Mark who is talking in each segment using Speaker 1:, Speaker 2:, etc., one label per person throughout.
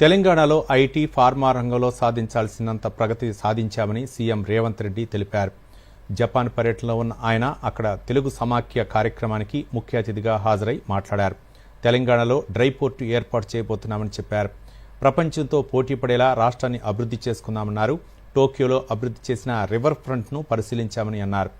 Speaker 1: తెలంగాణలో IT pharma రంగంలో సాధించాల్సినంత ప్రగతి సాధించామని సీఎం రేవంత్ రెడ్డి తెలిపారు. జపాన్ పర్యటనలో ఉన్న ఆయన అక్కడ తెలుగు సమాఖ్య కార్యక్రమానికి ముఖ్య అతిథిగా హాజరై మాట్లాడారు. తెలంగాణలో డ్రై పోర్టు ఏర్పాటు చేయబోతున్నామని చెప్పారు. ప్రపంచంతో పోటీ పడేలా రాష్ట్రాన్ని అభివృద్ధి చేసుకున్నామన్నారు టోక్యోలో అభివృద్ధి చేసిన రివర్ ఫ్రంట్ను పరిశీలించామని అన్నారు.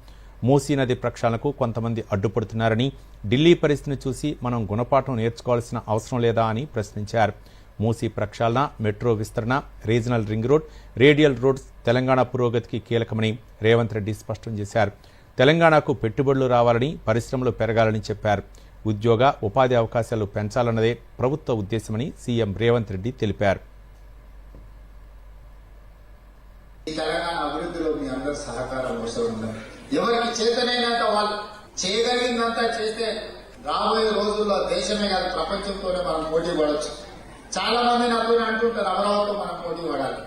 Speaker 1: మూసీ నది ప్రక్షాళనకు కొంతమంది అడ్డుపడుతున్నారని ఢిల్లీ పరిస్థితిని చూసి మనం గుణపాఠం నేర్చుకోవాల్సిన అవసరం లేదా అని ప్రశ్నించారు. మూసీ ప్రక్షాళన మెట్రో విస్తరణ regional ring road radial roads Telangana పురోగతికి కీలకమని రేవంత్ రెడ్డి స్పష్టం చేశారు. తెలంగాణకు పెట్టుబడులు రావాలని పరిశ్రమలు పెరగాలని చెప్పారు. ఉద్యోగ ఉపాధి అవకాశాలు పెంచాలన్నదే ప్రభుత్వ ఉద్దేశమని సీఎం రేవంత్ రెడ్డి తెలిపారు.
Speaker 2: తెలంగాణ అభివృద్ధిలో మీ అందరి సహకారం అవసరం ఎవరికి చేతనైనంత వాళ్ళు చేస్తే రాబోయే రోజుల్లో దేశమే కాదు ప్రపంచంతోనే మనం పోటీ పడవచ్చు. చాలా మంది నాతో అంటుంటారు అమరావతితో మనం పోటీ పడాలి.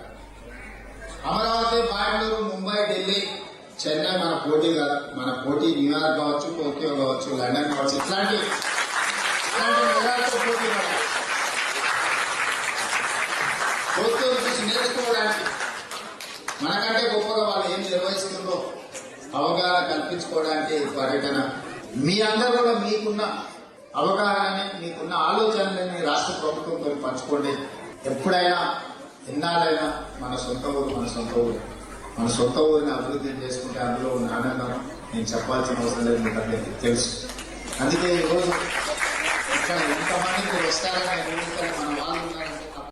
Speaker 2: అమరావతి బెంగళూరు ముంబై ఢిల్లీ చెన్నై మన పోటీ కాదు. మన పోటీ న్యూయార్క్ కావచ్చు టోక్యో కావచ్చు లండన్ కావచ్చు ఇట్లాంటి పోటీ టోక్యో చూసి నేర్చుకోవడానికి మనకంటే గొప్పగా వాళ్ళు ఏం నిర్వహిస్తుందో అవగాహన కల్పించుకోవడానికి పర్యటన మీ అందరూ కూడా మీకున్న అవగాహనని మీకున్న ఆలోచనలని రాష్ట్ర ప్రభుత్వంతో పంచుకోండి. ఎప్పుడైనా ఎన్నాళ్ళైనా మన సొంత ఊరు మన సొంత ఊరు. మన సొంత ఊరిని అభివృద్ధి చేసుకుంటే అందులో ఉన్న ఆనందం నేను చెప్పాల్సిన అవసరం లేదు మీకు అందరికీ తెలుసు. అందుకే ఈరోజు ఇక్కడ ఎంతమంది మీరు వస్తారని ఊరికని మన వాళ్ళు